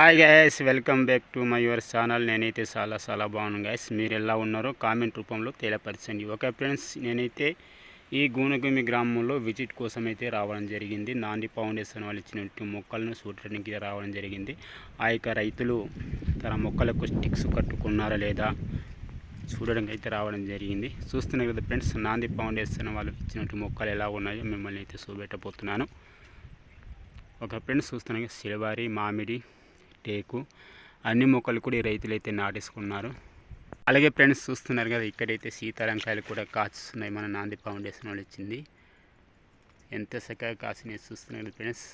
Hi guys welcome back to my your channel నేనైతే చాలా చాలా బాగున్నాను గ్యాస్ మీరు ఎలా ఉన్నారో కామెంట్ రూపంలో తెలియపరచండి. ఓకే ఫ్రెండ్స్ నేనైతే ఈ గూనగుమి గ్రామంలో విజిట్ కోసం అయితే రావడం జరిగింది. నాంది ఫౌండేషన్ వాళ్ళు ఇచ్చినట్టు మొక్కలను చూడటానికి రావడం జరిగింది. ఆ యొక్క రైతులు తన మొక్కలకు స్టిక్స్ కట్టుకున్నారా లేదా చూడడానికి అయితే రావడం జరిగింది. చూస్తున్నారు కదా ఫ్రెండ్స్ నాంది ఫౌండేషన్ వాళ్ళు ఇచ్చినట్టు మొక్కలు ఎలా ఉన్నాయో మిమ్మల్ని అయితే చూపెట్టబోతున్నాను. ఒక ఫ్రెండ్స్ చూస్తున్నాయి సిలవారి మామిడి టేకు. అన్ని మొక్కలు కూడా ఈ రైతులు అయితే నాటేసుకున్నారు. అలాగే ఫ్రెండ్స్ చూస్తున్నారు కదా ఇక్కడైతే సీతారాంకాయలు కూడా కాచుస్తున్నాయి. మన నాంది ఫౌండేషన్ వాళ్ళు ఇచ్చింది. ఎంత చక్కగా కాసినాయి చూస్తున్నారు ఫ్రెండ్స్.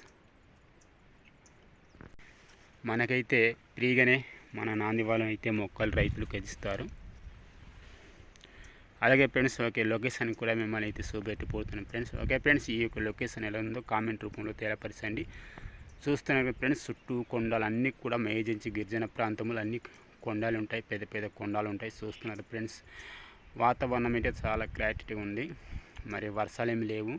మనకైతే ఫ్రీగానే మన నాంది వాళ్ళని అయితే మొక్కలు రైతులకు ఇస్తారు అలాగే ఫ్రెండ్స్ ఓకే లొకేషన్ కూడా మిమ్మల్ని అయితే చూపెట్టిపోతున్నాం ఫ్రెండ్స్. ఓకే ఫ్రెండ్స్ ఈ యొక్క లొకేషన్ ఎలా ఉందో కామెంట్ రూపంలో తెలియపరచండి. చూస్తున్నారు ఫ్రెండ్స్ చుట్టూ కొండలు అన్నీ కూడా మేజించి గిరిజన ప్రాంతంలో అన్ని కొండలు ఉంటాయి పెద్ద పెద్ద కొండలు ఉంటాయి. చూస్తున్నారు ఫ్రెండ్స్ వాతావరణం అయితే చాలా క్లారిటీ ఉంది. మరి వర్షాలు ఏమి లేవు.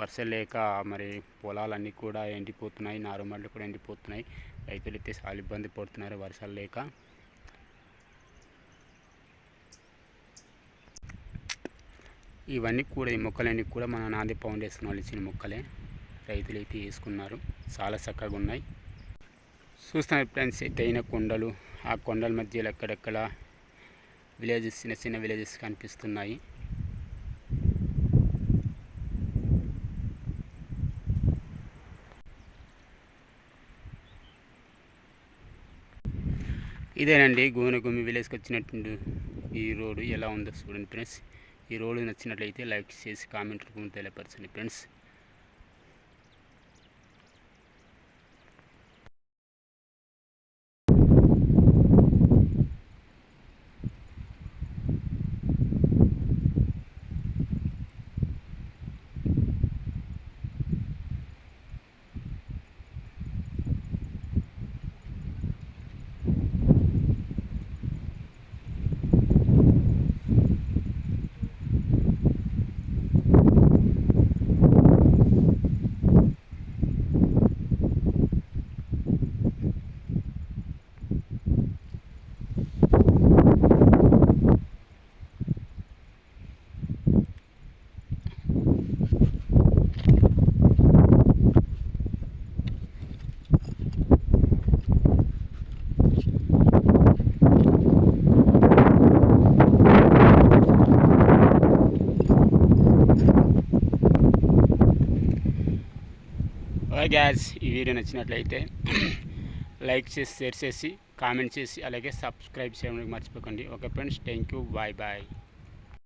వర్షం లేక మరి పొలాలన్నీ కూడా ఎండిపోతున్నాయి నారుమడ్లు కూడా ఎండిపోతున్నాయి. రైతులు అయితే చాలా ఇబ్బంది పడుతున్నారు వర్షాలు లేక. ఇవన్నీ కూడా ఈ మొక్కలన్నీ కూడా మన నాంది ఫౌండేషన్ వాళ్ళు ఇచ్చిన మొక్కలే. రైతులు అయితే వేసుకున్నారు. చాలా చక్కగా ఉన్నాయి. చూస్తున్నారు ఫ్రెండ్స్ ఎత్తైన కొండలు. ఆ కొండల మధ్యలో ఎక్కడెక్కడ విలేజెస్ చిన్న చిన్న విలేజెస్ కనిపిస్తున్నాయి. ఇదేనండి గోనగుమి విలేజ్కి వచ్చినట్టు ఈ రోడ్డు ఎలా ఉందో చూడండి ఫ్రెండ్స్. ఈ రోడ్డు నచ్చినట్లయితే లైక్ చేసి కామెంట్ రూపంలో తెలియపరచండి ఫ్రెండ్స్. గ్యాస్ ఈ వీడియో నచ్చినట్లయితే లైక్ చేసి షేర్ చేసి కామెంట్ చేసి అలాగే సబ్స్క్రైబ్ చేయడానికి మర్చిపోకండి. Okay friends thank you bye bye.